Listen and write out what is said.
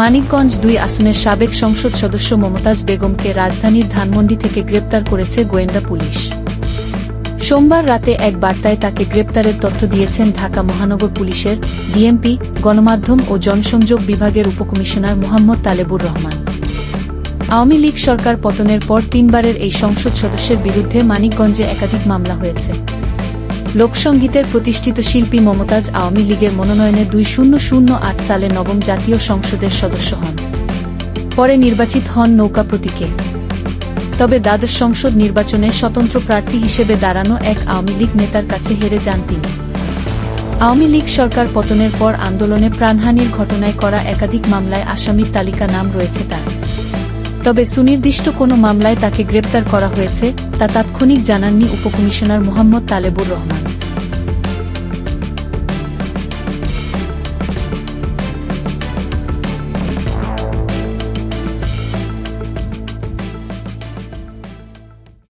মানিকগঞ্জ দুই আসনের সাবেক সংসদ সদস্য মমতাজ বেগমকে রাজধানীর ধানমন্ডি থেকে গ্রেপ্তার করেছে গোয়েন্দা পুলিশ। সোমবার রাতে এক বার্তায় তাকে গ্রেপ্তারের তথ্য দিয়েছেন ঢাকা মহানগর পুলিশের ডিএমপি, গণমাধ্যম ও জনসংযোগ বিভাগের উপকমিশনার মোহাম্মদ তালেবুর রহমান। আওয়ামী লীগ সরকার পতনের পর তিনবারের এই সংসদ সদস্যের বিরুদ্ধে মানিকগঞ্জে একাধিক মামলা হয়েছে। লোকসঙ্গীতের প্রতিষ্ঠিত শিল্পী মমতাজ আওয়ামী লীগের মনোনয়নে দুই শূন্য শূন্য আট সালে নবম জাতীয় সংসদের সদস্য হন। পরে নির্বাচিত হন নৌকা প্রতীকে। তবে দ্বাদশ সংসদ নির্বাচনে স্বতন্ত্র প্রার্থী হিসেবে দাঁড়ানো এক আওয়ামী লীগ নেতার কাছে হেরে যান তিনি। আওয়ামী লীগ সরকার পতনের পর আন্দোলনে প্রাণহানির ঘটনায় করা একাধিক মামলায় আসামির তালিকা নাম রয়েছে তার। তবে সুনির্দিষ্ট কোনো মামলায় তাকে গ্রেপ্তার করা হয়েছে, তা তাৎক্ষণিক জানাননি উপকমিশনার মোহাম্মদ তালেবুর রহমান।